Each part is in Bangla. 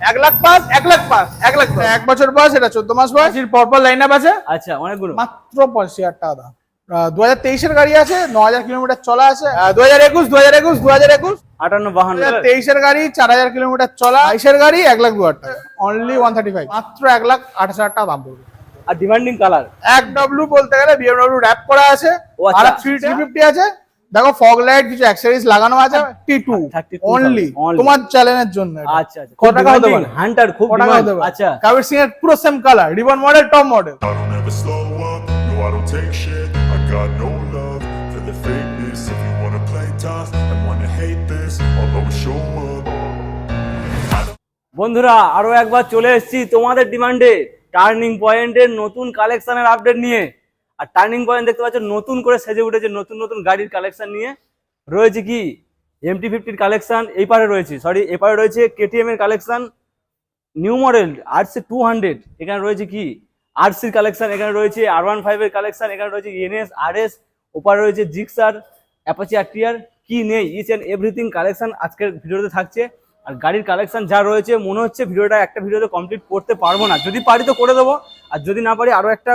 এক লাখ পাঁচ এক লাখ পাঁচ এক লাখ পাঁচ। এক বছর বয়স এটা চোদ্দ মাস বয়স। এর পরপর লাইন আপ আছে? আচ্ছা অনেকগুলো। মাত্র পঁচিশ হাজার টাকা দাম। দু হাজার তেইশের গাড়ি আছে ন হাজার কিলোমিটার চলা আছে। দু হাজার একুশ দু হাজার একুশ দু হাজার একুশ। আটান্ন বাহান্ন। হাজার তেইশের গাড়ি চার হাজার কিলোমিটার চলা। বাইশের গাড়ি এক লাখ দু হাজার টাকা। অনলি ওয়ান থার্টি ফাইভ মাত্র এক লাখ আঠাশ হাজার টাকা দাম পড়বে। আর ডিমান্ডিং কালার এক ডব্লু বলতে গেলে বিএমডব্লিউ র্যাপ করা আছে। ও আচ্ছা। আর থ্রি ফিফটি আছে। দেখো ফগ লাইট কিছু অ্যাক্সেসরিজ লাগানো আছে টি টু 32,000 অনলি only। তোমার চ্যালেঞ্জের জন্য আচ্ছা আচ্ছা। ক টাকা হতে পারে হান্টার খুব টাকা। হতে পারে আচ্ছা। কাবির সিং এর পুরো same colour ribbon model top model বন্ধুরা আরও একবার চলে এসেছি তোমাদের ডিমান্ডে টার্নিং পয়েন্টের নতুন কালেকশনের আপডেট নিয়ে। আর টার্নিং পয়েন্ট দেখতে পাচ্ছ নতুন করে সেজে উঠেছে নতুন নতুন গাড়ির কালেকশন নিয়ে। রয়েছে কি? এমটি ফিফটির কালেকশন এই পারে রয়েছে সরি এপারে রয়েছে কেটিএম এর collection new model RC two hundred এখানে রয়েছে কি? আরসির কালেকশন এখানে রয়েছে আর ওয়ান ফাইভের কালেকশন এখানে রয়েছে এনএস আরএস ওপারে রয়েছে জিক্সার অ্যাপাচি আরটিআর কি নেই ইচ অ্যান্ড এভরিথিং কালেকশন আজকের ভিডিওতে থাকছে। আর গাড়ির কালেকশন যা রয়েছে, মনে হচ্ছে ভিডিওটা একটা ভিডিওতে কমপ্লিট করতে পারব না। যদি পারি তো করে দেবো, আর যদি না পারি আরও একটা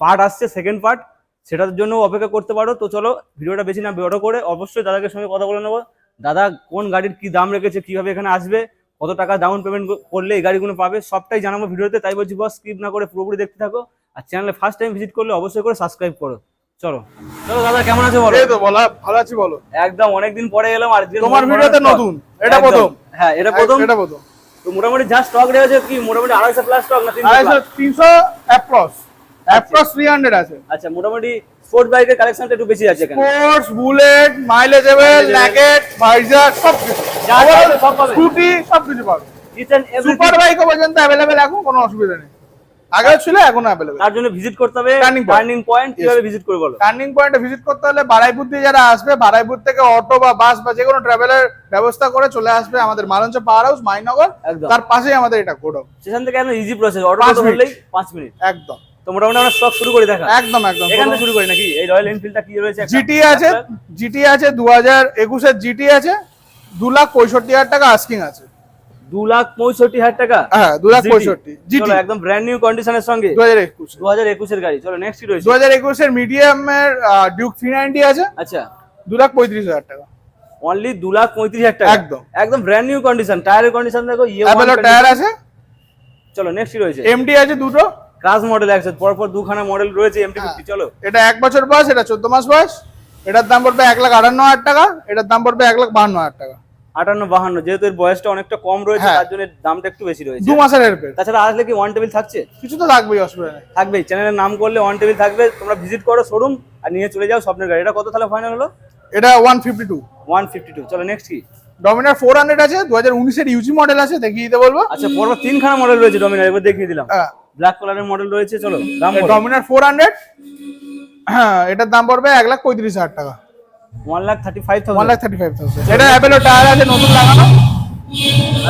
পার্ট আসছে সেকেন্ড পার্ট সেটার জন্য অপেক্ষা করতে পারো। তো চলো ভিডিওটা বেশি না বড় করে অবশ্যই দাদাকে সঙ্গে কথা বলে নেব। দাদা কোন গাড়ির কি দাম রেখেছে কীভাবে এখানে আসবে কত টাকা ডাউন পেমেন্ট করলে এই গাড়িগুলো পাবে সবটাই জানাব ভিডিওতে। তাই বলছি বস স্কিপ না করে পুরোপুরি দেখতে থাকো। আর চ্যানেলে ফার্স্ট টাইম ভিজিট করলে অবশ্যই করে সাবস্ক্রাইব করো। চলো। চলো দাদা কেমন আছে বলো? এই তো বলা ভালো আছি বলো। একদম অনেকদিন পরে এলাম আর তোমার ভিডিওতে নতুন এটা প্রথম। হ্যাঁ এটা প্রথম। এটা প্রথম। তো মোটামুটি যা স্টক রয়েছে কি মোটামুটি আড়াইশো প্লাস স্টক না তিনশো? তিনশো অ্যাপ্রক্স অ্যাপ্রক্স থ্রি হান্ড্রেড আছে। আচ্ছা মোটামুটি স্পোর্টস বাইকের কালেকশনটা একটু বেশি আছে এখানে। স্পোর্টস বুলেট মাইলেজেবল ভাইজার সব কিছু সব পাবে। স্কুটি সব কিছু পাবে অ্যান্ড সুপার বাইকও পর্যন্ত অ্যাভেলেবেল এখন কোনো অসুবিধা নেই। আগেও ছিল এখন অ্যাভেলেবেল তার জন্য ভিজিট করতে হবে. টার্নিং পয়েন্ট কীভাবে ভিজিট করে বলো? টার্নিং পয়েন্টে ভিজিট করতে হলে বারাইপুর দিয়ে যারা আসবে বারাইপুর থেকে অটো বা বাস বা যে কোনো ট্রাভেলের ব্যবস্থা করে চলে আসবে আমাদের মালঞ্চ পাওয়ার হাউস মাইনগর। তার পাশেই আমাদের এটা গোডাউন। সেখান থেকে ইজি প্রসেস অটো হলেই পাঁচ মিনিট একদম। তো মোটামুটি আমরা স্টক শুরু করে দেখা। একদম একদম এখান থেকে শুরু করি নাকি? এই রয়্যাল এনফিল্ডটা কি রয়েছে? জিটি আছে জিটি আছে দু হাজার একুশের জিটি আছে দু লাখ পঁয়ষট্টি হাজার টাকা আস্কিং আছে। দু লাখ পঁয়ষট্টি হাজার টাকা? হ্যাঁ দু লাখ পঁয়ষট্টি জিটি চলো, একদম ব্র্যান্ড নিউ কন্ডিশনের সঙ্গে। দু হাজার একুশ। দু হাজার একুশের গাড়ি। চলো নেক্সট কি রয়েছে? দু হাজার একুশের মিডিয়ামের ডিউক থ্রি নাইনটি আছে। আচ্ছা। দু লাখ পঁয়ত্রিশ হাজার টাকা। অনলি দু লাখ পঁয়ত্রিশ হাজার টাকা? একদম। একদম ব্র্যান্ড নিউ কন্ডিশন টায়ারের কন্ডিশন দেখো ইয়ে টায়ার আছে? চলো নেক্সট কি রয়েছে? এমটি আছে দুটো। ক্রাস মডেল আছে পরপর দুখানা মডেল রয়েছে এমটি ফিফটি চলো। এটা এক বছর বয়স এটা চোদ্দ মাস বয়স। এটার দাম পড়বে এক লাখ আটান্ন হাজার টাকা এটার দাম পড়বে এক লাখ বাহান্ন হাজার টাকা। আটান্ন বাহান্ন যেহেতু এর বয়সটা অনেকটা কম রয়েছে হ্যাঁ। তার জন্য দামটা একটু বেশি রয়েছে। দু মাসের এরপের তাছাড়া আসলে কি ওয়ান টেবিল থাকছে? কিছু তো থাকবেই অসুবিধা নেই। থাকবেই। চ্যানেলের নাম করলে ওয়ান টেবিল থাকবে তোমরা ভিজিট করো শোরুম আর নিয়ে চলে যাও স্বপ্নের গাড়ি। এটা কত তাহলে ফাইনাল হলো? এটা one fifty two one fifty two চলো নেক্সট কি? ডমিনার ফোর হান্ড্রেড আছে দু হাজার উনিশের ইউজি মডেল আছে দেখিয়ে দিতে বলব। আচ্ছা পরপর তিনখানা মডেল রয়েছে ডমিনার এবার দেখিয়ে দিলাম। হ্যাঁ, ব্ল্যাক কালারের মডেল রয়েছে চলো দাম ডমিনার ফোর হান্ড্রেড এটার দাম পড়বে এক লাখ পঁয়ত্রিশ হাজার টাকা। One lakh thirty five one lakh thirty five thousand এটা অ্যাপেলো টায়ার আছে নতুন লাগানো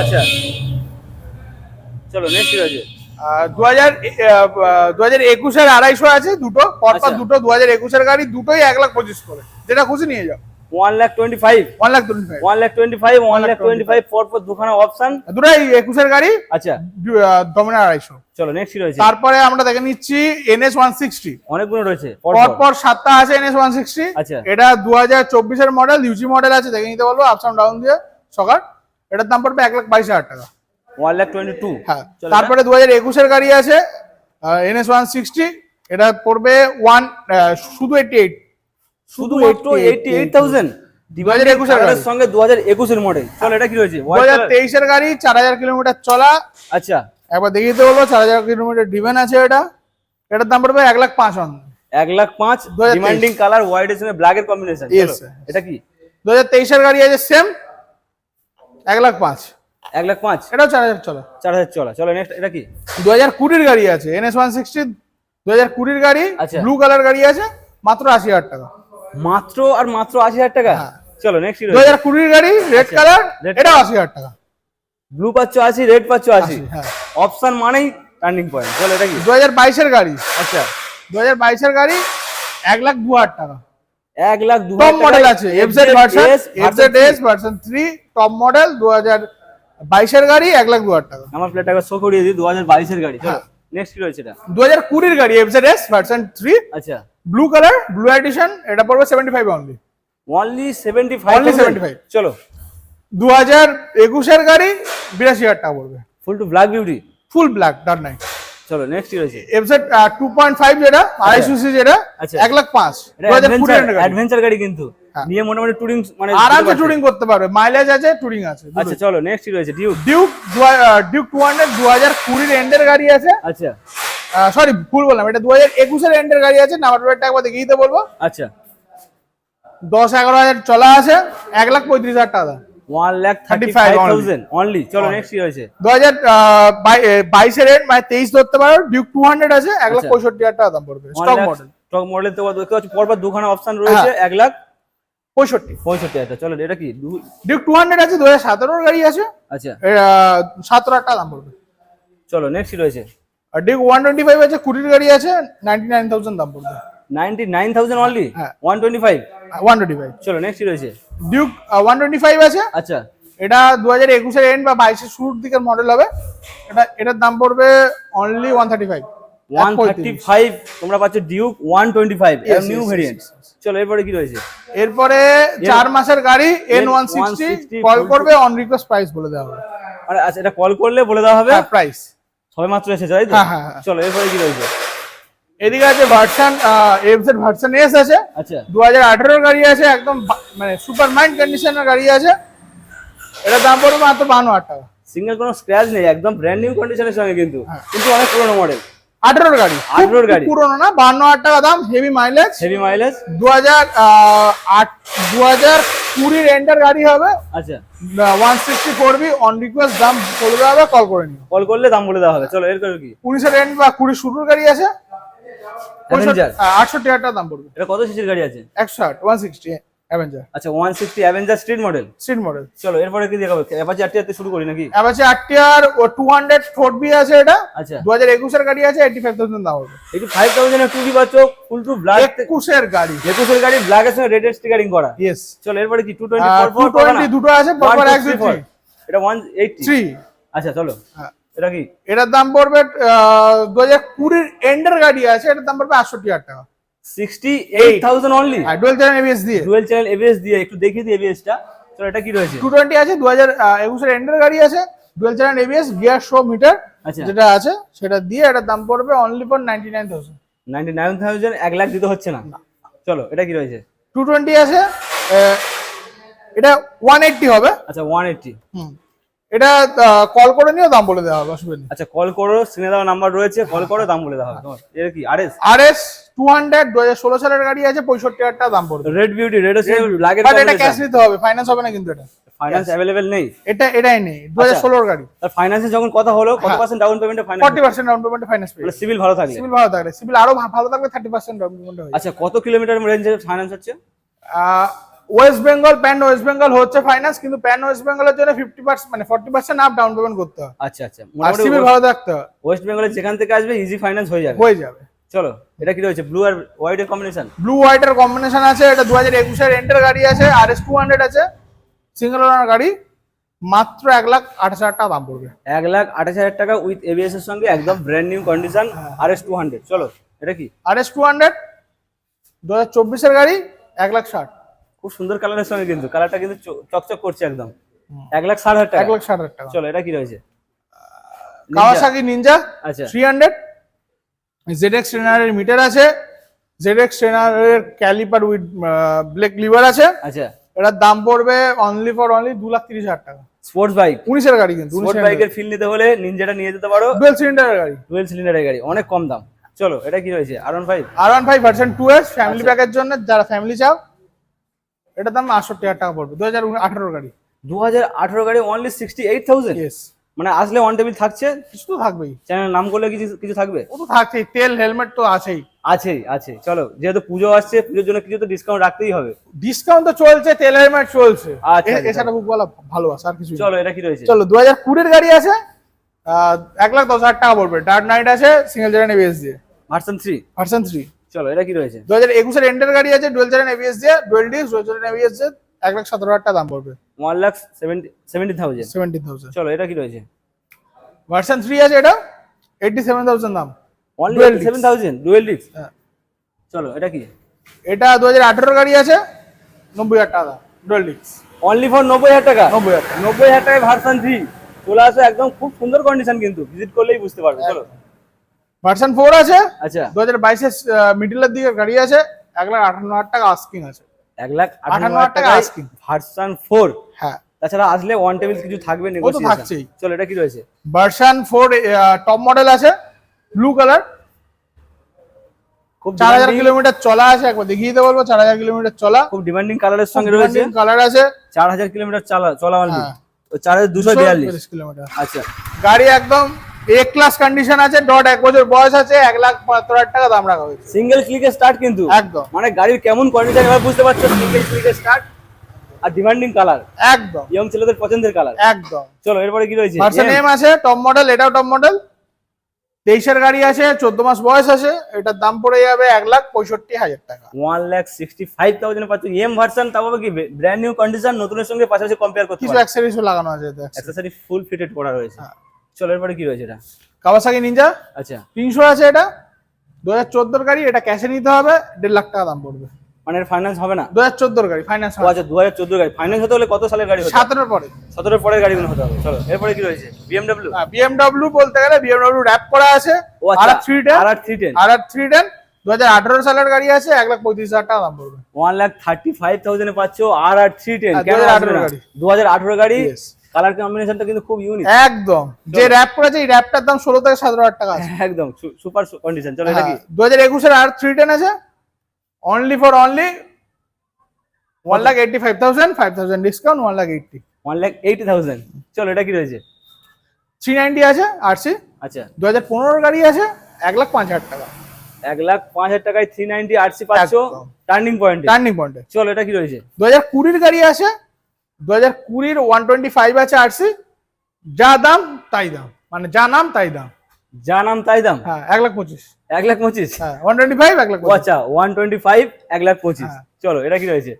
আচ্ছা। চলো নেক্সট রয়েছে দু হাজার দু হাজার একুশের আড়াইশো আছে দুটো পরপর আচ্ছা। দুটো দু হাজার একুশের গাড়ি দুটোই এক লাখ পঁচিশ করে। যেটা খুশি নিয়ে যাও। One lakh twenty five. One lakh twenty five. One lakh twenty five one lakh twenty five. পরপর দুখানা অপশন দুটোই একুশের গাড়ি? আচ্ছা। ডমিনার আড়াইশো। চলো নেক্সট কি রয়েছে? তারপরে আমরা দেখে নিচ্ছি এনএস ওয়ান সিক্সটি। অনেকগুলো রয়েছে পরপর। সাতটা আছে এনএস ওয়ান সিক্সটি। আচ্ছা। এটা দু হাজার চব্বিশের মডেল ইউজি মডেল আছে দেখে নিতে বলব আপস ডাউন দিয়ে সকাল এটার দাম পড়বে এক লাখ বাইশ হাজার টাকা। One lakh twenty two. হ্যাঁ তারপরে দু হাজার একুশের গাড়ি আছে এনএস ওয়ান সিক্সটি। এটা পড়বে ওয়ান শুধু eighty eight eighty eight thousand 2021 এর গাড়ি। সঙ্গে দু হাজার একুশের মডেল চলো এটা কি তেইশের গাড়ি চার হাজার কিলোমিটার চলা। আচ্ছা। একবার দেখিয়ে দিতে বলব চার হাজার কিলোমিটার ডিভেন আছে এটা। এটার দাম পড়বে লাখ অন লাখ পাঁচ 2023 ডিমান্ডিং কালার হোয়াইট এর সঙ্গে ব্ল্যাক এর কম্বিনেশন এটা কি? গাড়ি আছে সেম লাখ এক লাখ পাঁচ। এটাও চার হাজার চলা। চার হাজার চলো। চলো নেক্সট এটা কি? দু হাজার কুড়ির গাড়ি আছে এনএস ওয়ান সিক্সটি দু হাজার কুড়ির গাড়ি আচ্ছা। ব্লু কালার গাড়ি আছে মাত্র আশি হাজার টাকা। মাত্র আর মাত্র আশি হাজার টাকা? চলো নেক্সট দু হাজার কুড়ির গাড়ি রেড কালার red এটাও আশি হাজার টাকা। ব্লু পাচ্ছ আশি রেড পাচ্ছ আশি। হ্যাঁ। অপশন মানেই টার্নিং পয়েন্ট চলো এটা কি? দু হাজার বাইশের গাড়ি। আচ্ছা। দু হাজার বাইশের গাড়ি এক লাখ দু হাজার টাকা। এক লাখ দু টপ মডেল আছে FZ version FZ S version three top model দু হাজার বাইশের গাড়ি এক লাখ দু হাজার টাকা। আমার প্লেট একবার শো করিয়ে দিই দু হাজার বাইশের গাড়ি। হ্যাঁ। নেক্সট কি রয়েছে এটা। দু হাজার কুড়ির গাড়ি এফজেড এস ভার্সন থ্রি আচ্ছা। ব্লু কালার ব্লু এডিশন এটা পড়বে seventy five only only seventy five Only? 75 চলো। দু হাজার একুশের গাড়ি বিরাশি হাজার টাকা পড়বে। Full to black beauty full black dark knight চলো নেক্সট কি রয়েছে? এফজেড টু পয়েন্ট ফাইভ যেটা আড়াইশো সি যেটা আচ্ছা। এক লাখ পাঁচ। এটা দু হাজার কুড়ি অ্যাডভেঞ্চার অ্যাডভেঞ্চার গাড়ি কিন্তু। হ্যাঁ। নিয়ে মোটামুটি টুরিং মানে আরামসে টুরিং করতে পারবে। মাইলেজ আছে টুরিং আছে আচ্ছা চলো নেক্সট কি রয়েছে? Duke Duke Duke two hundred দু হাজার কুড়ির এন্ডের গাড়ি আছে। আচ্ছা। সরি ভুল বললাম। এটা দু হাজার একুশের এন্ডের গাড়ি আছে নাম্বার প্লেটটা একবার দেখিয়ে দিতে বলব। আচ্ছা। দশ এগারো হাজার চলা আছে এক লাখ পঁয়ত্রিশ হাজার টাকা। One lakh thirty five thousand only চলো নেক্সট কি দু হাজার বাইশের এন্ড মানে তেইশ ধরতে পারো ডিউক টু হান্ড্রেড আছে এক লাখ আচ্ছা। পঁয়ষট্টি হাজার টাকা দাম পড়বে স্টক মডেল স্টক মডেল তো দেখতে পাচ্ছি পরপর দুখানা অপশন রয়েছে এক লাখ পঁয়ষট্টি। পঁয়ষট্টি হাজার চলো এটা কি? ডিউক টু হান্ড্রেড আছে দু হাজার সতেরোর গাড়ি আছে। আচ্ছা। সতেরো হাজার টাকা দাম পড়বে। চলো নেক্সট কি রয়েছে? আর ডিউক ওয়ান টোয়েন্টি ফাইভ আছে কুড়ির গাড়ি আছে নাইনটি নাইন থাউজেন্ড দাম পড়বে। নাইনটি নাইন থাউজেন্ড অনলি হ্যাঁ। One twenty five one twenty five চলো নেক্সট কি রয়েছে? ডিউক ওয়ান টোয়েন্টি ফাইভ আছে। আচ্ছা। এটা দু হাজার একুশের এন্ড বা বাইশের শুরুর দিকের মডেল হবে। এটা এটার দাম পড়বে only one thirty five one thirty five তোমরা পাচ্ছ Duke one twenty five new variant চলো এরপরে কি রয়েছে? এরপরে চার মাসের গাড়ি এন ওয়ান সিক্সটি কল করবে অন রিকোয়েস্ট প্রাইস বলে দেওয়া হবে। আরে আচ্ছা এটা কল করলে বলে দেওয়া হবে? হ্যাঁ প্রাইস সবে মাত্র এসেছে তাই তো? হ্যাঁ, হ্যাঁ, হ্যাঁ। চলো এরপরে কি রয়েছে? এদিকে আছে ভার্সন এফজেড ভার্সন এস আছে। আচ্ছা। দু হাজার আঠেরোর গাড়ি আছে একদম মানে সুপার মাইন্ড কন্ডিশনের গাড়ি আছে। এটা দাম পড়বে মাত্র বান্ন হাজার টাকা। সিঙ্গেল কোনো স্ক্র্যাচ নেই একদম ব্র্যান্ড নিউ কন্ডিশনের সঙ্গে কিন্তু। কিন্তু অনেক পুরোনো মডেল আঠেরোর গাড়ি। 18 র গাড়ি। পুরোনো না বান্ন হাজার টাকা দাম হেভি মাইলেজ হেভি মাইলেজ দু হাজার আট দু হাজার কুড়ির এন্ডার গাড়ি হবে। আচ্ছা। One sixty four V on request দাম বলে দেওয়া হবে কল করে নিও। কল করলে দাম বলে দেওয়া হবে। চলো এরপরে কি? উনিশের এন্ড বা কুড়ি শুরুর গাড়ি আছে। আটষট্টি হাজার টাকা দাম পড়বে। এটা কত সিসির গাড়ি আছে? একশো আট ওয়ান সিক্সটি অ্যাভেঞ্জার আচ্ছা one sixty Avenger street model seat model চলো এরপরে কি দেখাবো? অ্যাপাচি আটটি আটটি শুরু করি নাকি? অ্যাপাচি আরটিআর ও টু হান্ড্রেড ফোর বি আছে এটা। আচ্ছা। দু হাজার একুশের গাড়ি আছে এইটি ফাইভ থাউজেন্ড দাম হবে eighty five thousand to full to black একুশের গাড়ি। একুশের গাড়ি ব্ল্যাকের সঙ্গে রেডের স্টিকারিং করা। ইয়েস চলো এরপরে কি টু টোয়েন্টি টু টোয়েন্টি দুটো আছে পরপর এক দুই থ্রি এটা ওয়ান এইটটি থ্রি আচ্ছা চলো। হ্যাঁ। এটা কি? এটার দাম পড়বে দু হাজার কুড়ির এন্ডের গাড়ি আছে এটার দাম পড়বে আটষট্টি হাজার টাকা। সিক্সটি এইট থাউজেন্ড অনলি আর ডুয়েল চ্যানেল এবিএস দিয়ে। ডুয়েল চ্যানেল এবিএস দিয়ে একটু দেখিয়ে দিই এবিএসটা চলো এটা কি রয়েছে? টু টোয়েন্টি আছে দু হাজার একুশের এন্ডের গাড়ি আছে। Dual channel ABS gear show meter যেটা আছে সেটা দিয়ে এটার দাম পড়বে only for ninety nine thousand ninety nine thousand এক লাখ দিতে হচ্ছে না। চলো এটা কি রয়েছে? টু টোয়েন্টি আছে আহ, এটা ওয়ান এইটটি হবে। আচ্ছা ওয়ান এইটটি হুম। এটা কল করে নিয়েও দাম বলে দেওয়া হবে অসুবিধা নেই। আচ্ছা কল করো স্ক্রিনে দেওয়া নাম্বার রয়েছে কল করো দাম বলে দেওয়া হবে। তোমার এটা কি RS R S two hundred দু হাজার ষোলো সালের গাড়ি আছে পঁয়ষট্টি হাজার টাকা দাম পড়বে। রেড বিউটি রেড হচ্ছে ব্ল্যাকের বাট এটা ক্যাশ নিতে হবে ফাইন্যান্স হবে না কিন্তু এটা। ফাইন্যান্স অ্যাভেলেবেল নেই? এটা এটাই নেই দু হাজার ষোলোর গাড়ি। আর ফাইন্যান্সে যখন কথা হলো কত হ্যাঁ। পার্সেন্ট ডাউন পেমেন্টে ফর্টি পার্সেন্ট ডাউন পেমেন্টে ফাইন্যান্স পেয়ে সিভিল ভালো থাকলে সিভিল ভালো থাকলে সিভিল আরও ভালো থাকলে থার্টি পার্সেন্ট ডাউন পেমেন্ট হয়ে আচ্ছা কত কিলোমিটার রেঞ্জে ফাইন্যান্স হচ্ছে? West Bengal pan West Bengal হচ্ছে ফাইন্যান্স কিন্তু প্যান ওয়েস্ট বেঙ্গলের জন্য ফিফটি পার্সেন্ট মানে forty percent up down payment করতে হয়। আচ্ছা আচ্ছা আর মোটামুটি ভালো থাকতে হয়। ওয়েস্ট বেঙ্গলের যেখান থেকে আসবে ইজি ফাইন্যান্স হয়ে যাবে। হয়ে যাবে। চলো এটা কি রয়েছে ব্লু আর হোয়াইট এর কম্বিনেশন ব্লু হোয়াইটের কম্বিনেশন আছে এটা দু হাজার একুশের এন্টার গাড়ি আছে আর এস টু হান্ড্রেড আছে সিঙ্গেল ওনার গাড়ি মাত্র এক লাখ আঠাশ হাজার টাকা দাম পড়বে। এক লাখ আঠাশ হাজার টাকা উইথ এবিএস এর সঙ্গে একদম brand new condition R S two hundred চলো এটা কি? আর এস টু হান্ড্রেড দু হাজার চব্বিশের গাড়ি এক লাখ ষাট। খুব সুন্দর কালারের সঙ্গে কিন্তু কালারটা কিন্তু চকচক করছে একদম। এক লাখ ষাট হাজার এক লাখ ষাট হাজার টাকা। চলো এটা কি রয়েছে? কাওয়াসাকি নিনজা আচ্ছা। থ্রি হান্ড্রেড জেড এক্স ট্রেনারের মিটার আছে। জেড এক্স ট্রেনারের ক্যালিপার উইথ ব্লেক লিভার আছে। আচ্ছা। এটার দাম পড়বে অনলি ফর অনলি দু লাখ তিরিশ হাজার টাকা। স্পোর্টস বাইক উনিশের গাড়ি কিন্তু স্পোর্টস বাইকের ফিল নিতে হলে নিনজাটা নিয়ে যেতে পারো। ডুয়েল সিলিন্ডারের গাড়ি। ডুয়েল সিলিন্ডারের গাড়ি অনেক কম দাম। চলো এটা কি রয়েছে? R five R one five version two S family. প্যাকের জন্য যারা ফ্যামিলি চাও এটার দাম আটষট্টি হাজার টাকা পড়বে দু হাজার আঠারোর গাড়ি। দু হাজার আঠারো গাড়ি অনলি সিক্সটি এইট থাউজেন্ড মানে আসলে ওয়ান টেবিল থাকছে? কিছু তো থাকবেই। চ্যানেল নাম করলে কিছু কিছু থাকবে? ও তো থাকছেই তেল হেলমেট তো আছেই। আছেই আছে চলো যেহেতু পুজো আসছে পুজোর জন্য কিছু তো ডিসকাউন্ট রাখতেই হবে। ডিসকাউন্ট তো চলছে তেল হেলমেট চলছে। আচ্ছা, আচ্ছা। এছাড়া বুক বলা ভালো আছে আর কিছু চলো এটা কি রয়েছে? চলো দু হাজার কুড়ির গাড়ি আছে এক লাখ দশ হাজার টাকা পড়বে। ডার্ক নাইট আছে সিঙ্গেল জেন এবিএস দিয়ে ভার্সন থ্রি ভার্সন থ্রি চলো এটা কি রয়েছে? দু হাজার একুশের এন্ডের গাড়ি আছে ডুয়েল জেন এবিএস দিয়ে ডুয়েল ডিস ডুয়েল জেন এবিএস দিয়ে এক লাখ সতেরো হাজার টাকা দাম পড়বে। One lakh seventy seventy thousand seventeen thousand চলো এটা কি রয়েছে? ভার্সন থ্রি আছে এটা এইটটি সেভেন থাউজেন্ড দাম only Dual disc। Seven thousand dual disc হ্যাঁ। চলো এটা কি? এটা দু হাজার আঠেরোর গাড়ি আছে নব্বই হাজার টাকা দাম ডুয়েল ডিক্স অনলি ফর নব্বই হাজার টাকা? নব্বই হাজার টাকা। নব্বই হাজার টাকায় ভার্সন থ্রি চলে আসো একদম খুব সুন্দর কন্ডিশন কিন্তু ভিজিট করলেই বুঝতে পারবে চলো। ভার্সন ফোর আছে। আচ্ছা। দু হাজার বাইশের মিডিলের দিকে গাড়ি আছে। এক লাখ আটান্ন হাজার টাকা আস্কিং আছে। এক লাখ আটান্ন হাজার টাকা asking। ভার্সন ফোর হ্যাঁ। তাছাড়া আসলে ওয়ান টেবিল কিছু থাকবে নেগোসিয়েশন থাকছেই। চলো এটা কি রয়েছে? ভার্সন ফোর টপ মডেল আছে। ব্লু কালার খুব চার হাজার কিলোমিটার চলা আছে। একবার দেখিয়ে দিতে বলব চার হাজার কিলোমিটার চলা। খুব ডিমান্ডিং কালারের সঙ্গে রয়েছে। কালার আছে। চার হাজার কিলোমিটার চালা চলা হ্যাঁ। চার হাজার দুশো বিয়াল্লিশ। কিলোমিটার আচ্ছা। গাড়ি একদম এ ক্লাস কন্ডিশন আছে ডট এক বছর বয়স আছে এক লাখ বাহাত্তর হাজার টাকা দাম রাখা হয়েছে। সিঙ্গেল ক্লিকে স্টার্ট কিন্তু। একদম। মানে গাড়ির কেমন কন্ডিশন এবার বুঝতে পারছ সিঙ্গেল ক্লিকে স্টার্ট আর ডিমান্ডিং কালার একদম। ইয়ং ছেলেদের পছন্দের কালার একদম। চলো এরপরে কি রয়েছে? ভার্সন এম আছে টপ মডেল এটাও টপ মডেল তেইশের গাড়ি আছে চোদ্দ মাস বয়স আছে এটার দাম পড়ে যাবে এক লাখ পঁয়ষট্টি হাজার টাকা। One lakh sixty five thousand পাচ্ছ। এম ভার্সন তাও কি? ব্র্যান্ড নিউ কন্ডিশন নতুনের সঙ্গে পাশাপাশি কম্পেয়ার করতে কিছু অ্যাক্সেসরিজও লাগানো আছে অ্যাক্সেসরি ফুল ফিটেড করা রয়েছে। হ্যাঁ। চলো এরপরে কি রয়েছে এটা? কাওয়াসাকি নিনজা আচ্ছা। তিনশো আছে এটা। দু হাজার চোদ্দোর গাড়ি এটা ক্যাশে নিতে হবে দেড় লাখ টাকা দাম পড়বে। মানে ফাইন্যান্স হবে না? দু হাজার চোদ্দোর গাড়ি ফাইন্যান্স আচ্ছা দু হাজার চোদ্দ গাড়ি। ফাইন্যান্স হতে হলে কত সালের গাড়ি সতেরোর পরে। সতেরো পরের গাড়িগুলো হতে হবে। চলো এরপরে কি রয়েছে? বিএমডব্লিউ বিএমডব্লিউ বলতে গেলে বিএমডব্লিউ র্যাপ করা আছে আর আচ্ছা three ten R R three ten R R three ten দু হাজার আঠারো সালের গাড়ি আছে এক লাখ পঁয়ত্রিশ হাজার টাকা দাম পড়বে। One lakh thirty five thousand পাচ্ছ আর আর থ্রি টেন আর কেন 2018 আসবে না? গাড়ি। দু হাজার আঠারো গাড়ি. কালার কম্বিনেশনটা কিন্তু খুব ইউনিক একদম। যে র্যাপ করেছে এই র্যাপটার দাম ষোলো থেকে সতেরো হাজার টাকা আছে। একদম সুপার কন্ডিশন চলো এটা কি? দু হাজার একুশের আর থ্রি টেন আছে। Only for only one lakh eighty five thousand five thousand discount one lakh eighty one lakh eighty thousand চলো এটা কি রয়েছে? থ্রি নাইনটি আছে আরসি আচ্ছা। দু হাজার পনেরোর গাড়ি আছে এক লাখ পাঁচ হাজার টাকা। এক লাখ পাঁচ হাজার টাকায় থ্রি নাইনটি আরসি পাচ্ছ। টার্নিং পয়েন্ট টার্নিং পয়েন্টে চলো এটা কি রয়েছে? দু হাজার কুড়ির গাড়ি আছে দু হাজার কুড়ির ওয়ান টোয়েন্টি ফাইভ আছে আরসি যা দাম তাই দাম। মানে যা নাম তাই দাম। যা নাম তাই দাম? হ্যাঁ এক লাখ পঁচিশ। এক লাখ পঁচিশ? হ্যাঁ ওয়ান টোয়েন্টি ফাইভ এক লাখ আচ্ছা ওয়ান টোয়েন্টি ফাইভ এক লাখ পঁচিশ। হ্যাঁ। চলো এটা কি রয়েছে?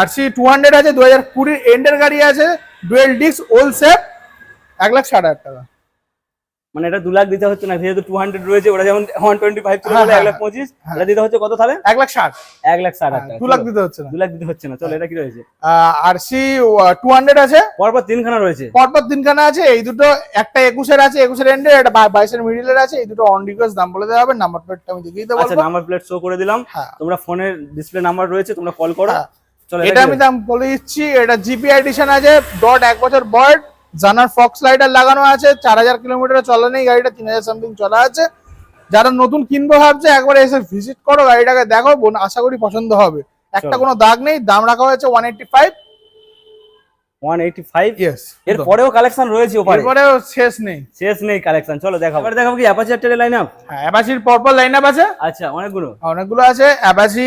আরসি টু হান্ড্রেড আছে দু হাজার কুড়ির এন্ডের গাড়ি আছে ডুয়েল ডিস্ক ওল সেপ এক লাখ ষাট হাজার টাকা। মানে এটা দু লাখ দিতে হচ্ছে না যেহেতু টু হান্ড্রেড রয়েছে ওটা যেমন ওয়ান টোয়েন্টি ফাইভ হ্যাঁ, এক লাখ হ্যাঁ, পঁচিশ হ্যাঁ। এটা দিতে হচ্ছে কত তাহলে? এক লাখ ষাট। এক লাখ ষাট হাজার দু লাখ দিতে হচ্ছে না। দু লাখ দিতে হচ্ছে না চলো এটা কি রয়েছে? আরসি টু হান্ড্রেড আছে? পরপর তিনখানা রয়েছে। পরপর তিনখানা আছে এই দুটো একটা একুশের আছে একুশের এন্ডের একটা বাইশের মিডিলের আছে এই দুটো অন রিকোয়েস্ট দাম বলে দেওয়া হবে নাম্বার প্লেটটা আমি দেখিয়ে দিতে আচ্ছা নাম্বার প্লেট শো করে দিলাম। হ্যাঁ। তোমরা ফোনের ডিসপ্লে নাম্বার রয়েছে তোমরা কল করো। হ্যাঁ। চলো এটা আমি দাম বলে দিচ্ছি এটা জিপি এডিশন আছে ডট এক বছর বয়ড জানার ফক্স লাইটার লাগানো আছে চার হাজার কিলোমিটার চলা নেই গাড়িটা তিন হাজার সামথিং চলা আছে। যারা নতুন কিনবো ভাবছে একবার এসে ভিজিট করো গাড়িটাকে দেখো বোন আশা করি পছন্দ হবে। একটা কোনো দাগ নেই দাম রাখা হয়েছে one eighty five one eighty five yes এর পরেও কালেকশন রয়েছে ওপারে? শেষ নেই। শেষ নেই কালেকশন চলো দেখাবো। এবার দেখাবো কি অ্যাপাচি টেলে লাইন আপ হ্যাঁ অ্যাপাচির পরপর লাইন আপ আছে। আচ্ছা অনেকগুলো। অনেকগুলো আছে। Apache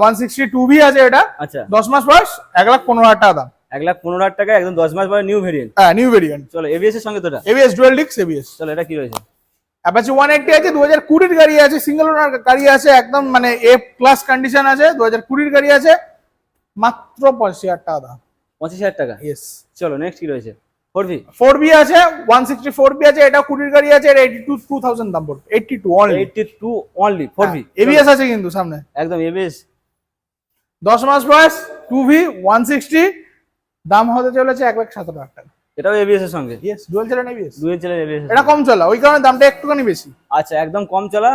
one sixty two V আছে এটা। আচ্ছা। দশ মাস বয়স এক লাখ পনেরো হাজার টাকা দাম। এক লাখ পনেরো হাজার টাকা একদম দশ মাস পরে নিউ ভেরিয়েন্ট হ্যাঁ নিউ ভেরিয়েন্ট চলো এবিএস এর সঙ্গে তো এটা এবিএস ডুয়েল ডিক্স এবিএস চলো এটা কি রয়েছে? অ্যাপাচি ওয়ান এইটটি আছে দু হাজার কুড়ির গাড়ি আছে সিঙ্গেল ওনার গাড়ি আছে একদম মানে এ ক্লাস কন্ডিশন আছে দু হাজার কুড়ির গাড়ি আছে মাত্র পঁচিশ হাজার টাকা দাম। পঁচিশ হাজার টাকা? ইয়েস চলো নেক্সট কি রয়েছে? ফোর ভি ফোর বি আছে ওয়ান সিক্সটি ফোর বি আছে এটা কুড়ির গাড়ি আছে এটা এইটি টু টু থাউজেন্ড দাম পড়বে। Eighty two only eighty two only four V ABS আছে কিন্তু সামনে। একদম এবিএস দশ মাস বয়স টু ভি ওয়ান সিক্সটি দাম হতে চলেছে এক লাখ সতেরো হাজার টাকা। এটাও এবিএস এর সঙ্গে? ইয়েস ডুয়েল চ্যানেল এবিএস দুই ছেলে এবিএস এটা কম চলা ওই কারণে দামটা একটুখানি বেশি। আচ্ছা একদম কম চলা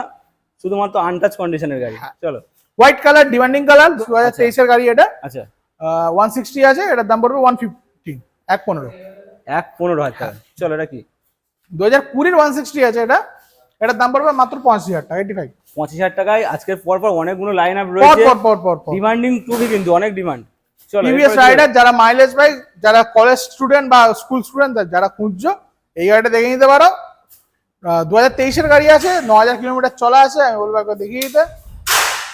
শুধুমাত্র আনটাচ কন্ডিশনের গাড়ি। হ্যাঁ। চলো। হোয়াইট কালার ডিমান্ডিং কালার দু হাজার তেইশের গাড়ি এটা। আচ্ছা। ওয়ান সিক্সটি আছে এটার দাম পড়বে ওয়ান ফিফটি এক পনেরো। এক পনেরো হাজার টাকা। চলো এটা কি? দু হাজার কুড়ির ওয়ান সিক্সটি আছে এটা। এটার দাম পড়বে মাত্র পঁচাশি হাজার টাকা এইটি ফাইভ পঁচিশ হাজার টাকায় আজকের পর পর অনেকগুলো লাইন আপ রয়েছে ডিমান্ডিং টুবি কিন্তু অনেক ডিমান্ড টিভিএস রাইডার যারা মাইলেজ বাইক যারা কলেজ স্টুডেন্ট বা স্কুল স্টুডেন্ট যারা খুঁজছো এই গাড়িটা দেখে নিতে পারো। দু হাজার তেইশের গাড়ি আছে ন হাজার কিলোমিটার চলা আছে আমি বলব একবার দেখিয়ে দিতে।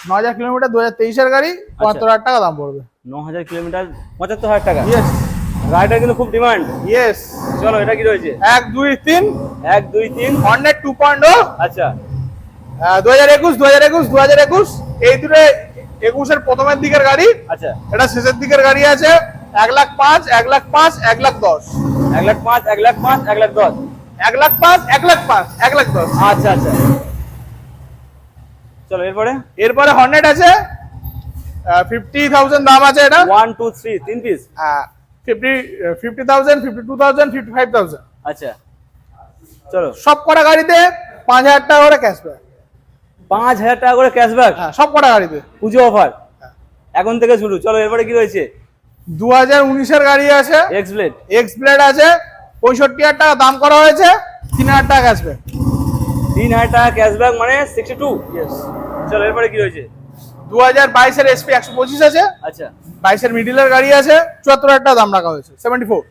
ন হাজার কিলোমিটার দু হাজার তেইশের গাড়ি পঁচাত্তর হাজার টাকা দাম পড়বে। ন হাজার কিলোমিটার পঁচাত্তর হাজার টাকা? ইয়েস গাড়িটা কিন্তু খুব ডিমান্ড ইয়েস চলো এটা কি রয়েছে? এক দুই তিন। এক দুই তিন। হন্ড্রেড টু পয়েন্ট আচ্ছা। দু হাজার একুশ দু হাজার একুশ দু হাজার একুশ। এই দুটো একুশের প্রথমের দিকের গাড়ি। আচ্ছা। এটা শেষের দিকের গাড়ি আছে। এক লাখ পাঁচ এক লাখ পাঁচ এক লাখ দশ। এক লাখ পাঁচ এক লাখ পাঁচ এক লাখ দশ। এক লাখ পাঁচ এক লাখ পাঁচ এক লাখ দশ। আচ্ছা আচ্ছা। চলো এরপরে? এরপরে হর্নেট আছে। ফিফটি থাউজেন্ড দাম আছে এটা। ওয়ান টু থ্রি তিন piece fifty fifty thousand fifty two thousand fifty five thousand আচ্ছা। চলো। সব কটা গাড়িতে পাঁচ হাজার টাকা করে ক্যাশব্যাক পাঁচ হাজার টাকা করে ক্যাশব্যাক হ্যাঁ সব কটা গাড়িতে। পুজো অফার এখন থেকে শুরু। চলো এরপরে কি রয়েছে? দু হাজার উনিশের গাড়ি আছে। এক্স ব্লেড এক্স ব্লেড আছে। পঁয়ষট্টি হাজার টাকা দাম করা হয়েছে। তিন হাজার টাকা ক্যাশব্যাক তিন হাজার টাকা ক্যাশব্যাক মানে সিক্সটি টু চলো এরপরে কি রয়েছে? দু হাজার বাইশের এসপি একশো পঁচিশ আছে। আচ্ছা। বাইশের মিডিলের গাড়ি আছে। চুয়াত্তর হাজার টাকা দাম রাখা হয়েছে। সেভেন্টি ফোর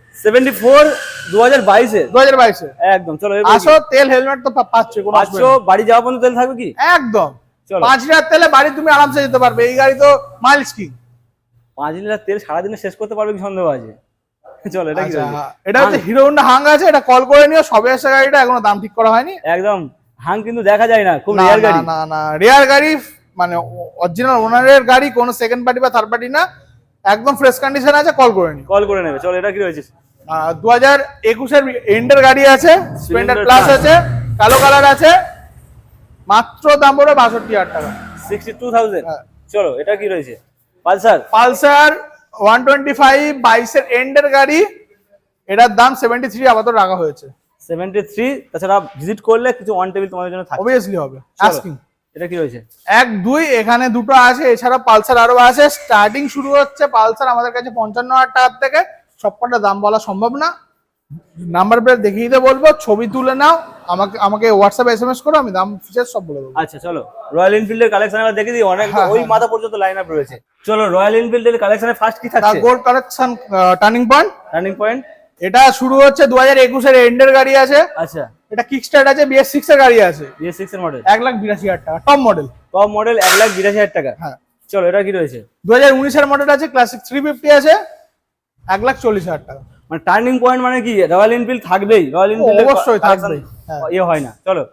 একদম চলো আসো তেল হেলমেট তো পা- কোনো অসুবিধা বাড়ি যাওয়া পর্যন্ত তেল থাকবে কি? একদম। চলো। পাঁচ লিটার তেলে বাড়ি তুমি আরামসে যেতে পারবে এই গাড়ি তো মাইলস কিং পাঁচ লিটার তেল সারাদিনে শেষ করতে পারবে কি সন্দেহ আছে? চলো এটা কি আচ্ছা, এটা হচ্ছে হিরো হোন্ডা হাং আছে এটা কল করে নিও সবে এসে গাড়িটা এখনও দাম ঠিক করা হয়নি। একদম হাং কিন্তু দেখা যায় না খুব রেয়ার গাড়ি। না না রেয়ার গাড়ি মানে অরিজিনাল ওনারের গাড়ি কোনো সেকেন্ড পার্টি বা থার্ড পার্টি না একদম ফ্রেশ কন্ডিশন আছে কল করে নিও। কল করে নেবে চলো এটা কি রয়েছে? দু হাজার একুশের এন্ডের গাড়ি আছে স্প্লেন্ডার প্লাস আছে কালো কালার আছে মাত্র দাম পড়বে বাষট্টি হাজার টাকা। Sixty two thousand. চলো এটা কি রয়েছে? Pulsar Pulsar one twenty five বাইশের এন্ডের গাড়ি এটার দাম সেভেন্টি থ্রি আপাতত রাখা হয়েছে। সেভেন্টি থ্রি তাছাড়া ভিজিট করলে কিছু ওয়ান টেবিল তোমাদের জন্য থাকবে। অবভিয়াসলি হবে আস্কিং এটা কি রয়েছে? এক দুই এখানে দুটো আছে এছাড়া পালসার আরও আছে। স্টার্টিং শুরু হচ্ছে পালসার আমাদের কাছে পঞ্চান্ন হাজার টাকার থেকে। সবকটা দাম বলা সম্ভব না। নাম্বার প্লেট দেখিয়ে দিতে বলব ছবি তুলে নাও আমাকে আমাকে হোয়াটসঅ্যাপে এস এম এস করো আমি দাম ফিচার সব বলে দেবো। আচ্ছা চলো রয়্যাল এনফিল্ডের কালেকশন আমরা দেখে দিই অনেক হ্যাঁ, ওই হ্যাঁ। মাথা পর্যন্ত লাইন আপ রয়েছে। চলো রয়্যাল এনফিল্ডের কালেকশনে ফার্স্ট কি থাকছে? Gold collection turning point turning point এটা শুরু হচ্ছে দু হাজার একুশের এন্ডের গাড়ি আছে। আচ্ছা। এটা কিক স্টার্ট আছে বিএস সিক্স এর গাড়ি আছে। বিএস সিক্স এর মডেল এক লাখ বিরাশি হাজার টাকা টপ মডেল টপ মডেল এক লাখ বিরাশি হাজার টাকা। হ্যাঁ। চলো এটা কি রয়েছে? দু হাজার উনিশের মডেল আছে ক্লাসিক থ্রি ফিফটি আছে। এক লাখ চল্লিশ হাজার টাকা। মানে টার্নিং পয়েন্ট মানে কি? রয়্যাল এনফিল্ড থাকবেই। রয়্যাল এনফিল্ড অবশ্যই থাকবেই, হ্যাঁ। ইয়ে হয় না। চলো।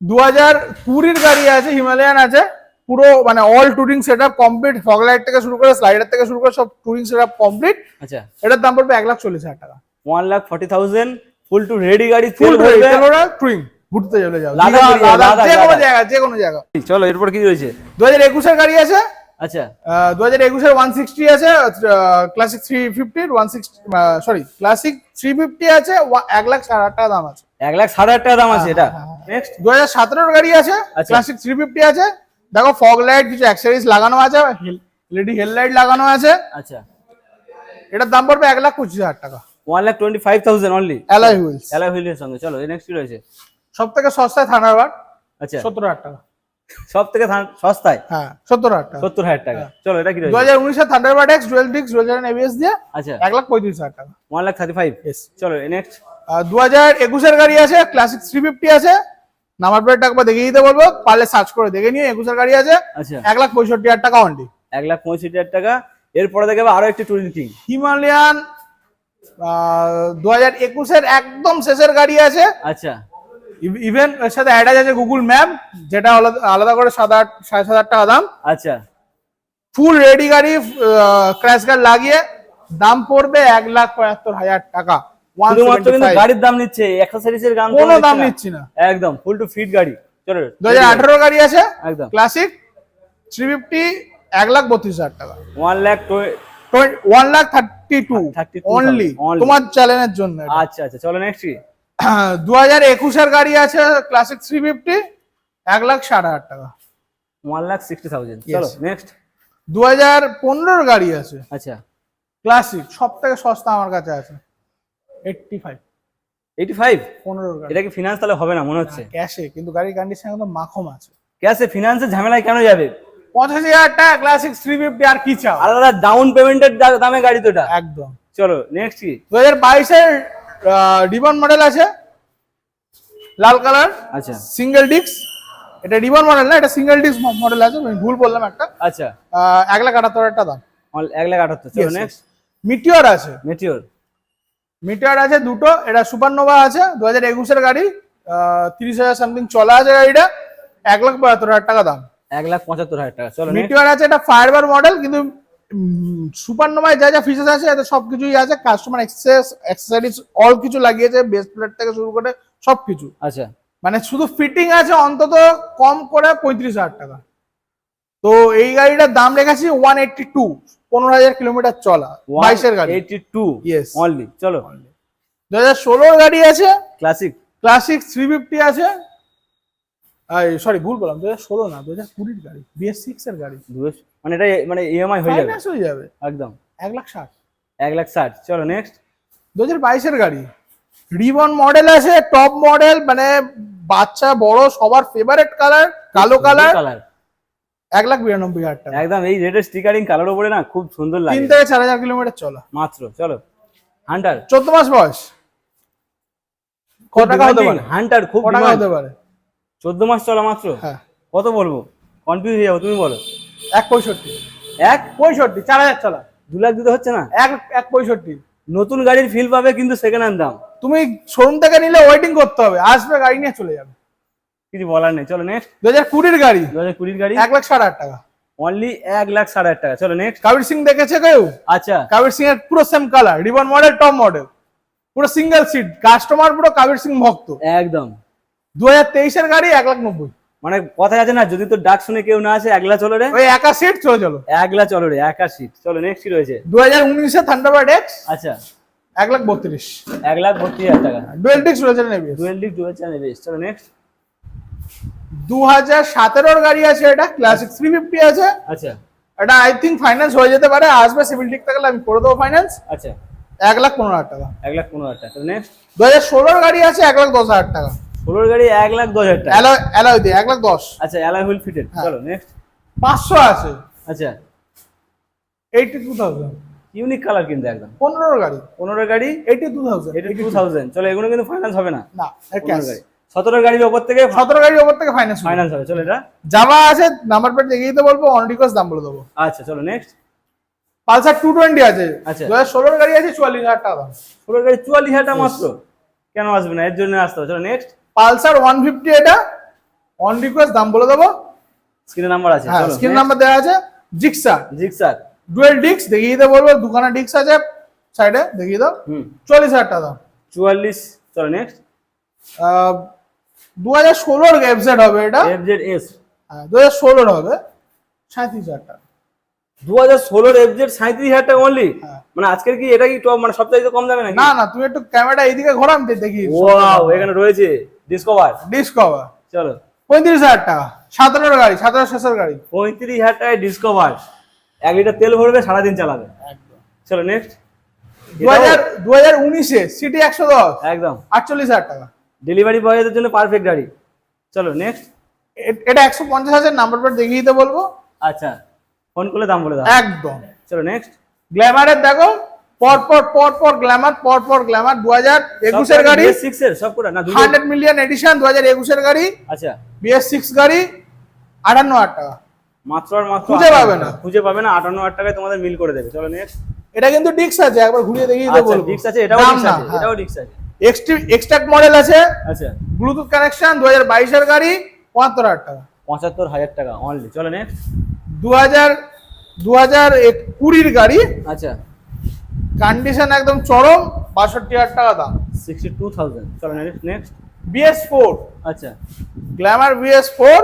দু হাজার কুড়ির গাড়ি আছে হিমালয়ান আছে। পুরো মানে all touring set up complete fog light থেকে শুরু করে স্লাইডার থেকে শুরু করে সব টুরিং সেট আপ কমপ্লিট আচ্ছা। এটার দাম পড়বে এক লাখ চল্লিশ হাজার টাকা। One lakh forty thousand full to ready গাড়ি ফুল টুরিং ঘুরতে চলে যাও। যে কোনো জায়গা যে কোনো জায়গা। চলো এরপর কি রয়েছে? দু হাজার একুশের গাড়ি আছে আচ্ছা। দু হাজার একুশের ওয়ান সিক্সটি আছে classic three ফিফটির one sixty sorry classic three fifty আছে এক লাখ সাড়ে আট টাকা দাম আছে। এক লাখ সাড়ে আট টাকা দাম আছে এটা। নেক্সট দু হাজার সতেরোর গাড়ি আছে। ক্লাসিক থ্রি ফিফটি আছে। দেখো ফগ লাইট কিছু অ্যাক্সেসরিজ লাগানো আছে এলইডি হেডলাইট লাগানো আছে। আচ্ছা। এটার দাম পড়বে এক লাখ পঁচিশ হাজার টাকা। One lakh twenty five thousand only alloy wheels alloy হুইলের সঙ্গে। চলো নেক্সট কি রয়েছে? সব থেকে সস্তায় থান্ডারবার্ড আচ্ছা। সত্তর হাজার টাকা। সব থেকে সস্তায়? হ্যাঁ সত্তর হাজার টাকা। সত্তর হাজার টাকা। চলো এটা কি দু হাজার উনিশের থান্ডারবার্ড এক্স ডুয়েল ডিক্স ডুয়েল জেন এবিএস দিয়ে আচ্ছা। এক লাখ পঁয়ত্রিশ হাজার টাকা। One lakh thirty five. চলো নেক্সট দু হাজার একুশের গাড়ি আছে ক্লাসিক থ্রি ফিফটি আছে। নাম্বার প্লেট দেখে দিতে বলব পারলে সার্চ করে দেখে নিয়ে একুশের গাড়ি আছে। আচ্ছা। এক লাখ পঁয়ষট্টি হাজার টাকা অনলি এক লাখ পঁয়ষট্টি হাজার টাকা। এরপরে দেখবে আরও একটি টুরিং কিং হিমালয়ান দু হাজার একুশের একদম শেষের গাড়ি আছে। আচ্ছা। ইভেন এর সাথে অ্যাটাচ আছে গুগল ম্যাপ যেটা আলাদা- করে সাত আট সাড়ে সাত হাজার টাকা দাম। আচ্ছা। ফুল রেডি গাড়ি ক্র্যাশ গার্ড লাগিয়ে দাম পড়বে এক লাখ পঁয়াত্তর হাজার টাকা। শুধুমাত্র কিন্তু গাড়ির দাম নিচ্ছে অ্যাক্সেসরিজের দাম কোনো দাম। নিচ্ছি না। একদম ফুল টু ফিট গাড়ি। চলো দু হাজার আঠারো গাড়ি আছে একদম। ক্লাসিক থ্রি ফিফটি এক লাখ বত্রিশ হাজার টাকা। One lakh one lakh thirty two 32,000 only. তোমার চ্যালেঞ্জের জন্য আচ্ছা আচ্ছা চলো নেক্সট দু হাজার একুশের গাড়ি আছে ক্লাসিক থ্রি ফিফটি এক লাখ ষাট হাজার টাকা। ওয়ান লাখ সিক্সটি থাউজেন্ড চলো নেক্সট দু হাজার পনেরোর গাড়ি আছে। আচ্ছা। ক্লাসিক সব থেকে সস্তা আমার কাছে আছে। এইটটি ফাইভ এইটি ফাইভ পনেরোর গাড়ি। এটা কি ফিনান্স তাহলে হবে না মনে হচ্ছে? ক্যাশে কিন্তু গাড়ির কন্ডিশন একদম মাখম আছে। ক্যাশে ফিনান্সের ঝামেলায় কেন যাবে? পঁচাশি হাজার টাকা ক্লাসিক থ্রি ফিফটি আর কি চাও? আলাদা ডাউন পেমেন্টের দামে গাড়ি তো এটা। একদম। চলো নেক্সট কি? দু হাজার বাইশের রিবন মডেল আছে। লাল কালার। আচ্ছা। সিঙ্গেল ডিস্ক এটা রিবন মডেল না এটা সিঙ্গেল ডিস্ক মডেল আছে আমি ভুল বললাম একটা। আচ্ছা। এক লাখ আটাত্তর টাকা দাম। এক লাখ আটাত্তর চলো নেক্সট মিটিওর আছে। মেটিওর মিটিওর আছে দুটো এটা সুপারনোভা আছে দু হাজার একুশের গাড়ি। তিরিশ হাজার সামথিং চলা আছে গাড়িটা। এক লাখ বাহাত্তর হাজার টাকা দাম। এক লাখ পঁচাত্তর হাজার টাকা চলো মিটিওর আছে এটা ফায়ারবার মডেল কিন্তু সুপার নোমায় যা যা ফিচার্স আছে এতে সব কিছুই আছে। কাস্টমার এক্সেস অ্যাক্সেসরিজ অল কিছু লাগিয়েছে বেস প্লেট থেকে শুরু করে সব কিছু। আচ্ছা। মানে শুধু ফিটিং আছে অন্তত কম করে পঁয়ত্রিশ হাজার টাকা। তো এই গাড়িটার দাম রেখেছি ওয়ান এইটটি টু পনেরো হাজার কিলোমিটার চলা বাইশের গাড়ি। এইটি টু ইয়েস অনলি চলো। দু হাজার ষোলোর গাড়ি আছে। ক্লাসিক ক্লাসিক থ্রি ফিফটি আছে। সরি ভুল বললাম দু হাজার ষোলো না দু হাজার কুড়ির গাড়ি বিএস সিক্স এর গাড়ি। মানে এটা মানে ইএমআই হয়ে যাবে। হয়ে যাবে। একদম। এক লাখ ষাট। এক লাখ ষাট। চলো নেক্সট দু হাজার বাইশের গাড়ি। রিবন মডেল আছে টপ মডেল মানে বাচ্চা বড় সবার ফেভারিট কালার কালো কালার কালার এক লাখ বিরানব্বই হাজার টাকা। একদম এই রেডের স্টিকারিং কালার উপরে না খুব সুন্দর তিন থেকে চার হাজার কিলোমিটার চলা। মাত্র চলো। হান্টার চোদ্দ মাস বয়স। ক টাকা হতে পারে? হান্টার খুব টাকা হতে পারে? চোদ্দ মাস চলা মাত্র? হ্যাঁ। কত বলব? কনফিউজ হয়ে যাব তুমি বলো। এক পঁয়ষট্টি। এক পঁয়ষট্টি চার হাজার চলা। দু লাখ দিতে হচ্ছে না? এক এক পঁয়ষট্টি। নতুন গাড়ির ফিল পাবে কিন্তু সেকেন্ড হ্যান্ড দাম। তুমি শোরুম থেকে নিলে ওয়েটিং করতে হবে আসবে গাড়ি নিয়ে চলে যাবে। কিছু বলার নেই চলো নেক্সট দু হাজার কুড়ির গাড়ি। দু হাজার কুড়ির গাড়ি? এক লাখ ষাট হাজার টাকা। অনলি এক লাখ ষাট হাজার টাকা। চলো নেক্সট কাবির সিং দেখেছে কেউ? আচ্ছা। কাবির সিং এর পুরো same colour ribbon model top model পুরো সিঙ্গেল সিট কাস্টমার পুরো কাবির সিং ভক্ত। একদম। দু হাজার তেইশের গাড়ি এক লাখ নব্বই। মানে কথা আছে না যদি তো ডাক শুনে কেউ না আসে একলা চলো রে। ওই একা সিট চলে চলো। একলা চলো রে একা সিট চলো নেক্সট কি রয়েছে? দু হাজার উনিশে থান্ডারবার্ড এক্স আচ্ছা। এক লাখ বত্রিশ। এক লাখ ভর্তি হাজার টাকা। ডুয়েল ডিক্স রয়েছে নেবি ডুয়েল ডিক ডুয়েল চ্যানেল চলো নেক্সট দু হাজার সতেরোর গাড়ি আছে এটা ক্লাসিক থ্রি ফিফটি আছে। আচ্ছা। এটা আই থিঙ্ক ফাইন্যান্স হয়ে যেতে পারে আসবে সিভিল ঠিক থাকলে আমি করে দেবো ফাইন্যান্স আচ্ছা। এক লাখ পনেরো হাজার টাকা। এক লাখ পনেরো হাজার টাকা। নেক্সট দু হাজার ষোলোর গাড়ি আছে এক লাখ দশ হাজার টাকা। ষোলোর গাড়ি এক লাখ দশ হাজার টাকা। অ্যালয় অ্যালয় দিয়ে এক লাখ দশ। আচ্ছা অ্যালাই হুইল ফিটেড। হ্যাঁ। চলো নেক্সট পাঁচশো আছে। আচ্ছা। Eighty two thousand. Unique colour কিন্তু একদম। পনেরোর গাড়ি। পনেরো গাড়ি? Eighty two thousand. এটা টু থাউজেন্ড। চলো এগুলো কিন্তু ফাইন্যান্স হবে না। না গাড়ি। সতেরো গাড়ির ওপর থেকে সতেরো গাড়ির ওপর থেকে ফাইন্যান্স ফাইন্যান্স হবে। চলো এটা? জামা আছে নাম্বার প্লেট দেখিয়ে দিতে বলব অন রিকোয়েস্ট দাম বলে দেবো। আচ্ছা চলো নেক্সট পালসার টু টোয়েন্টি আছে। আচ্ছা। দু হাজার ষোলোর গাড়ি আছে চুয়াল্লিশ হাজার টাকা ষোলোর গাড়ি চুয়াল্লিশ হাজার টাকা মাত্র। কেন আসবে না? এর জন্য আসতে হবে। চলো নেক্সট পালসার ওয়ান ফিফটি এটা। অন রিকোয়েস্ট দাম বলে দেবো। স্ক্রিনে নাম্বার আছে হ্যাঁ স্ক্রিন নাম্বার দেওয়া আছে জিক্সা জিক্সার ডুয়েল ডিক্স দেখিয়ে দিতে বলব দুখানা ডিক্স আছে সাইডে দেখিয়ে দাও। হুম। চল্লিশ হাজার টাকা চুয়াল্লিশ চলো নেক্সট দু হাজার ষোলোর ওয়েবসাইট হবে এটা। এফ জেড এস দু হাজার ষোলোর হবে। সাঁত্রিশ হাজার টাকা। দু হাজার ষোলোর এফ জেড সাঁত্রিশ হাজার টাকা অনলি হ্যাঁ। মানে আজকের কি এটা কি টপ মানে সবচাইতে কম দামে নাকি? না না তুমি একটু ক্যামেরাটা এইদিকে ঘোরা আমি দেখি ওয়াও এখানে রয়েছে। ডিসকভার ডিসকভার চলো। পঁয়ত্রিশ হাজার টাকা। সতেরোর গাড়ি সতেরো শেষের গাড়ি। পঁয়ত্রিশ হাজার টাকায় ডিসকভার এক লিটার তেল ভরবে সারাদিন চালাবে। চলো নেক্সট দু হাজার উনিশে সিটি একশো দশ। একদম। আটচল্লিশ হাজার টাকা। ডেলিভারি বয়দের জন্য পারফেক্ট গাড়ি। চলো নেক্সট এটা একশো পঞ্চাশ হাজার নাম্বার প্লেট দেখিয়ে দিতে বলব। আচ্ছা ফোন করলে দাম বলে দাও। একদম। চলো নেক্সট গ্ল্যামারের দেখো পর পর পর পর গ্ল্যামার পর পর গ্ল্যামার দু হাজার একুশের গাড়ি। সিক্স এর সব না হান্ড্রেড মিলিয়ন এডিশন দু হাজার একুশের গাড়ি। আচ্ছা। বিএস সিক্স গাড়ি আটান্ন হাজার টাকা। মাত্র আর মাত্র খুঁজে পাবে না। খুঁজে পাবে না আটান্ন হাজার টাকায় তোমাদের মিল করে দেবে। চলো নেক্সট এটা কিন্তু ডিক্স আছে একবার ঘুরিয়ে দেখিয়ে আচ্ছা ডিক্স আছে এটাও ডিক্স আছে। এটাও ডিক্স আছে। এক্সট্রাক্ট মডেল আছে। আচ্ছা। ব্লুটুথ কানেকশন দু হাজার বাইশের গাড়ি পঁচাত্তর হাজার টাকা। পঁচাত্তর হাজার টাকা অনলি চলো নেক্সট দু হাজার দু হাজার কুড়ির গাড়ি। আচ্ছা। কন্ডিশন একদম চরম বাষট্টি হাজার টাকা দাম। সিক্সটি টু থাউজেন্ড চলো নেক্সট বিএস ফোর আচ্ছা। গ্ল্যামার বিএস ফোর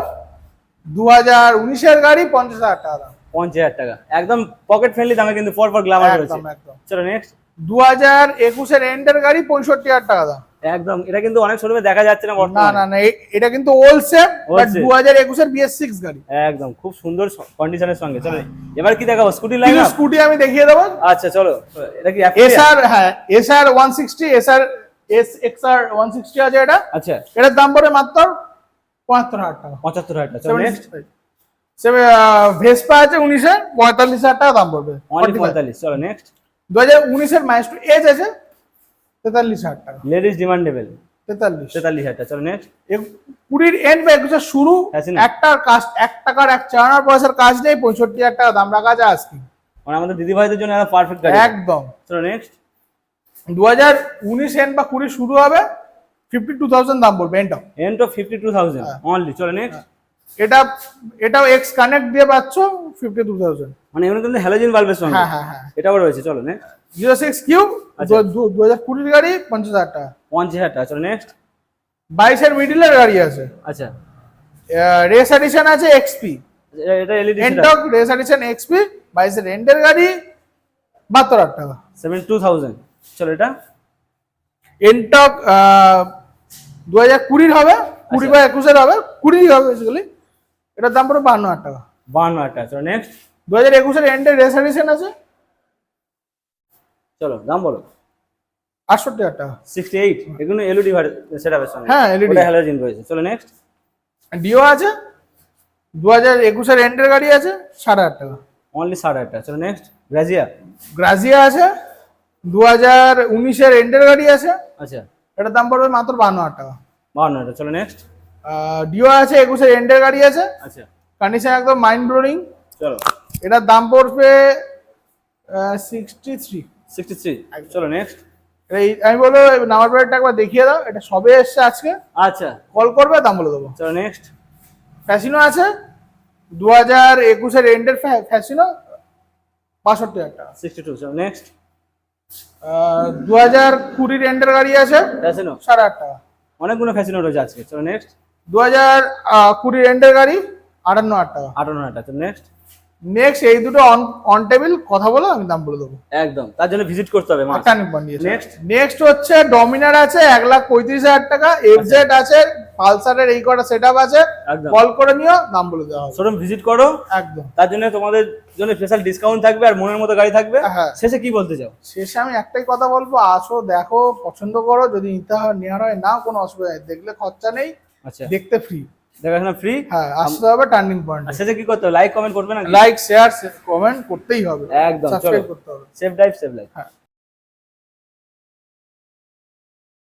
দু হাজার উনিশের গাড়ি পঞ্চাশ হাজার টাকা দাম। পঞ্চাশ হাজার টাকা। একদম পকেট ফ্রেন্ডলি দামে কিন্তু ফর ফর গ্ল্যামার রয়েছে। একদম। একদম চলো নেক্সট দু হাজার একুশের এন্ডের গাড়ি পঁয়ষট্টি হাজার টাকা দাম। একদম এটা কিন্তু অনেক শোরুমে দেখা যাচ্ছে না না না না এটা কিন্তু ওল্ড সেম বাট shape। দু হাজার একুশের গাড়ি। একদম খুব সুন্দর কন্ডিশনের সঙ্গে চলো। এবার কি দেখাবো? স্কুটি লাইন স্কুটি আমি দেখিয়ে দেবো। আচ্ছা চলো। এটা কি এস হ্যাঁ S X R one sixty আছে এটা। আচ্ছা। এটার দাম পড়ে মাত্র পঁচাত্তর হাজার টাকা। পঁচাত্তর হাজার টাকা। চলো নেক্সট ভেসপা আছে উনিশে পঁয়তাল্লিশ হাজার টাকা দাম পড়বে। অনলি পঁয়তাল্লিশ চলো নেক্সট দু হাজার উনিশের মাইস্টু এজ আছে তেতাল্লিশ হাজার টাকা। লেডিস ডিমান্ডেবল তেতাল্লিশ। তেতাল্লিশ হাজার টাকা চলো নেক্সট কুড়ির এন্ড বা একুশের শুরু আছে না? একটা কাজ এক টাকার এক চালানোর পয়সার কাজ নেই পঁয়ষট্টি হাজার টাকা দাম রাখা আছে আজকে। মানে আমাদের দিদি ভাইদের জন্য একটা পারফেক্ট গাড়ি। একদম। চলো নেক্সট দু হাজার উনিশ এন্ড বা কুড়ি শুরু হবে ফিফটি টু থাউজেন্ড দাম পড়বে end end of fifty two thousand only চলো নেক্সট এটা এটাও এক্স কানেক্ট দিয়ে পাচ্ছ ফিফটি টু থাউজেন্ড মানে এগুলো কিন্তু হ্যালোজেন বাল্বের সঙ্গে। হ্যাঁ হ্যাঁ হ্যাঁ। এটাও রয়েছে চলো নেক্সট জিরো সিক্স কিউ আচ্ছা। দু হাজার কুড়ির গাড়ি পঞ্চাশ হাজার টাকা। পঞ্চাশ হাজার টাকা চলো নেক্সট বাইশের মিডিলের গাড়ি আছে। আচ্ছা। রেস এডিশন আছে এক্সপি এটা- এলইডি এনটক রেস এডিশন এক্সপি বাইশের রেন্টের গাড়ি বাহাত্তর হাজার টাকা। সেভেন্টি টু থাউজেন্ড চলো এটা। এনটক দু হাজার কুড়ির হবে কুড়ি বা একুশের হবে কুড়ি হবে বেসিক্যালি এটার দাম পড়বে বান্ন হাজার টাকা। বান্ন হাজার টাকা চলো নেক্সট দু হাজার একুশের এন্ডের রেস এডিশন আছে? চলো দাম বলো। আটষট্টি হাজার টাকা। সিক্সটি এইট এগুলো এলইডি সেটআপের সঙ্গে। হ্যাঁ, ওটা হ্যালোজেন রয়েছে। চলো নেক্সট ডিও আছে? দু হাজার একুশের এন্ডের গাড়ি আছে? সাড়ে হাজার টাকা অনলি ষাট হাজার টাকা চলো নেক্সট গ্রাজিয়া গ্রাজিয়া আছে? দু হাজার উনিশের এন্ডের গাড়ি আছে? আচ্ছা। এটার দাম পড়বে মাত্র বান্ন হাজার টাকা। বান্ন হাজার চলো নেক্সট ডিও আছে? একুশের এন্ডের গাড়ি আছে? আচ্ছা। কন্ডিশন একদম মাইন্ড ব্লোরিং চলো। এটার দাম পড়বে সিক্সটি থ্রি সিক্সটি থ্রি চলো নেক্সট এই আমি বলব নাম্বার প্লেটটা একবার দেখিয়ে দাও এটা সবে এসছে আজকে। আচ্ছা। কল করবে দাম বলে দেবো। চলো নেক্সট ফ্যাসিনো আছে দু হাজার একুশের এন্ডের ফ্যাসিনো বাষট্টি হাজার টাকা। সিক্সটি টু চলো নেক্সট দু হাজার কুড়ির এন্ডের গাড়ি আছে ফ্যাশনো সাড়ে আট টাকা। অনেকগুলো ফ্যাশনো রয়েছে আজকে চলো নেক্সট দু হাজার কুড়ির এন্ডের গাড়ি আটান্ন হাজার টাকা। আটান্ন হাজার টাকা নেক্সট নেক্সট এই দুটো অন অন টেবিল কথা বলো আমি দাম বলে দেবো। একদম তার জন্য ভিজিট করতে হবে পয়েন্ট দিয়েছে Next. নেক্সট হচ্ছে ডমিনার আছে এক লাখ পঁয়ত্রিশ হাজার টাকা এফজেড আছে পালসারের এই কটা সেট আছে কল করে নিও দাম বলে দেওয়া হবে। শোরুম ভিজিট করো। একদম। তার জন্য তোমাদের জন্য স্পেশাল ডিসকাউন্ট থাকবে আর মনের মতো গাড়ি থাকবে। হ্যাঁ। শেষে কি বলতে চাও? শেষে আমি একটাই কথা বলব আসো দেখো পছন্দ করো যদি নিতে হয় নেওয়ার হয় না কোনো অসুবিধা নেই। দেখলে খরচা নেই আচ্ছা। দেখতে ফ্রি দেখাশোনা ফ্রি হ্যাঁ আসতে হবে টার্নিং পয়েন্ট শেষে কি করতে হবে? লাইক কমেন্ট করবে না লাইক শেয়ার কমেন্ট করতেই হবে। একদম সাবস্ক্রাইব করতে হবে। সেফ ড্রাইভ সেভ লাইফ হ্যাঁ।